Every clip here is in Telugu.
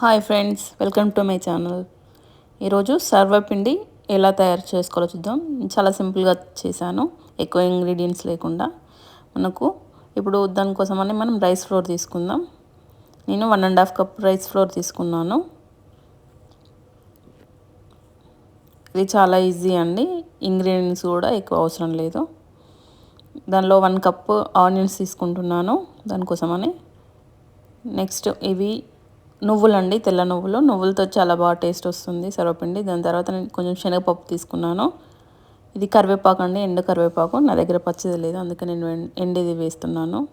Hi friends welcome to my channel. ఈరోజు సర్వపిండి ఎలా తయారు చేసుకోవాలో చూద్దాం. చాలా సింపుల్గా చేశాను ఎక్కువ ఇంగ్రీడియంట్స్ లేకుండా. మనకు ఇప్పుడు దానికోసమని మనం రైస్ ఫ్లోర్ తీసుకుందాం. నేను one and half cup rice flour తీసుకున్నాను. ఇది చాలా ఈజీ అండి ఇంగ్రీడియంట్స్ కూడా ఎక్కువ అవసరం లేదు. దానిలో వన్ కప్ ఆనియన్స్ తీసుకుంటున్నాను దానికోసమని. నెక్స్ట్ ఇవి నువ్వులండి తెల్ల నువ్వులు. నువ్వులతో చాలా బాగా టేస్ట్ వస్తుంది సర్వపిండి. దాని తర్వాత నేను కొంచెం శనగపప్పు తీసుకున్నాను. ఇది కరివేపాకు అండి ఎండు కరివేపాకు. నా దగ్గర పచ్చిది లేదు అందుకే నేను ఎండిది వేస్తున్నాను.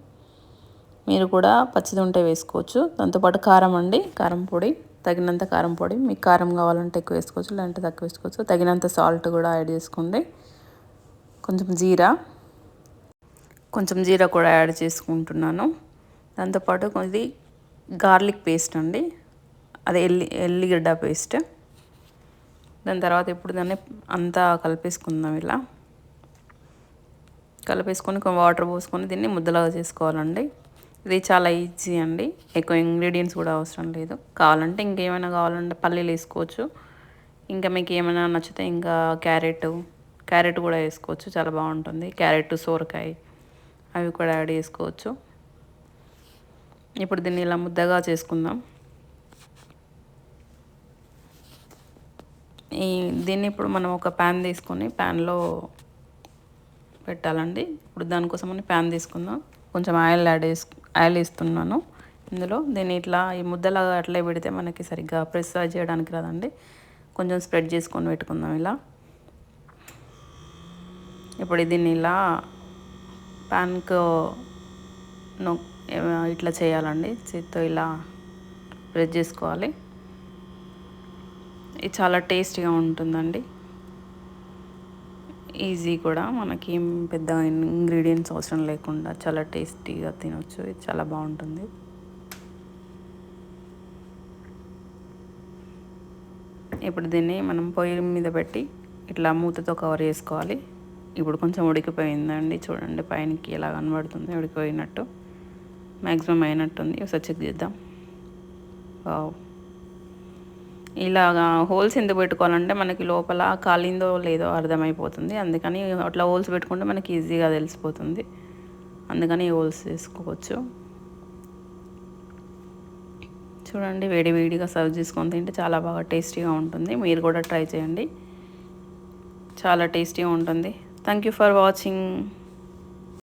మీరు కూడా పచ్చిది ఉంటే వేసుకోవచ్చు. దాంతోపాటు కారం అండి కారం పొడి. తగినంత కారం పొడి. మీకు కారం కావాలంటే ఎక్కువ వేసుకోవచ్చు లేదంటే తక్కువ వేసుకోవచ్చు. తగినంత సాల్ట్ కూడా యాడ్ చేసుకోండి. కొంచెం జీరా. కొంచెం జీరా కూడా యాడ్ చేసుకుంటున్నాను. దాంతోపాటు ఇది గార్లిక్ పేస్ట్ అండి. అది ఎల్లి ఎల్లిగడ్డ పేస్ట్. దాని తర్వాత ఇప్పుడు దాన్ని అంతా కలిపేసుకుందాం ఇలా. కలిపేసుకొని కొంచెం వాటర్ పోసుకొని దీన్ని ముద్దలాగా చేసుకోవాలండి. ఇది చాలా ఈజీ అండి. ఎక్కువ ఇంగ్రీడియంట్స్ కూడా అవసరం లేదు. కావాలంటే ఇంకేమైనా కావాలంటే పల్లీలు వేసుకోవచ్చు. ఇంకా మీకు ఏమైనా నచ్చితే ఇంకా క్యారెట్ క్యారెట్ కూడా వేసుకోవచ్చు. చాలా బాగుంటుంది. క్యారెట్ సోరకాయ అవి కూడా యాడ్ చేసుకోవచ్చు. ఇప్పుడు దీన్ని ఇలా ముద్దగా చేసుకుందాం. ఈ దీన్ని ఇప్పుడు మనం ఒక ప్యాన్ తీసుకొని ప్యాన్లో పెట్టాలండి. ఇప్పుడు దానికోసమని ప్యాన్ తీసుకుందాం. కొంచెం ఆయిల్ యాడ్ చేసు ఆయిల్ ఇస్తున్నాను ఇందులో దీన్ని ఇట్లా ఈ ముద్దలాగా అట్లే పెడితే మనకి సరిగ్గా ప్రెస్ చేయడానికి రాదండి. కొంచెం స్ప్రెడ్ చేసుకొని పెట్టుకుందాం ఇలా. ఇప్పుడు దీన్ని ఇలా ప్యాన్కు ఇట్లా చేయాలండి. చేత్తో ఇలా ప్రెస్ చేసుకోవాలి. ఇది చాలా టేస్టీగా ఉంటుందండి. ఈజీ కూడా మనకి పెద్ద ఇంగ్రీడియంట్స్ అవసరం లేకుండా చాలా టేస్టీగా తినొచ్చు. ఇది చాలా బాగుంటుంది. ఇప్పుడు దీన్ని మనం పొయ్యి మీద పెట్టి ఇట్లా మూతతో కవర్ చేసుకోవాలి. ఇప్పుడు కొంచెం ఉడికిపోయిందండి. చూడండి పైనకి ఎలా కనబడుతుంది ఉడికిపోయినట్టు. మ్యాక్సిమం అయినట్టుంది. ఒకసారి చెక్ చేద్దాం. ఇలాగా హోల్స్ ఎందుకు పెట్టుకోవాలంటే మనకి లోపల కాలిందో లేదో అర్థమైపోతుంది. అందుకని అట్లా హోల్స్ పెట్టుకుంటే మనకి ఈజీగా తెలిసిపోతుంది. అందుకని హోల్స్ వేసుకోవచ్చు చూడండి వేడివేడిగా సర్వ్ చేసుకొని తింటే చాలా బాగా టేస్టీగా ఉంటుంది. మీరు కూడా ట్రై చేయండి. చాలా టేస్టీగా ఉంటుంది. Thank you for watching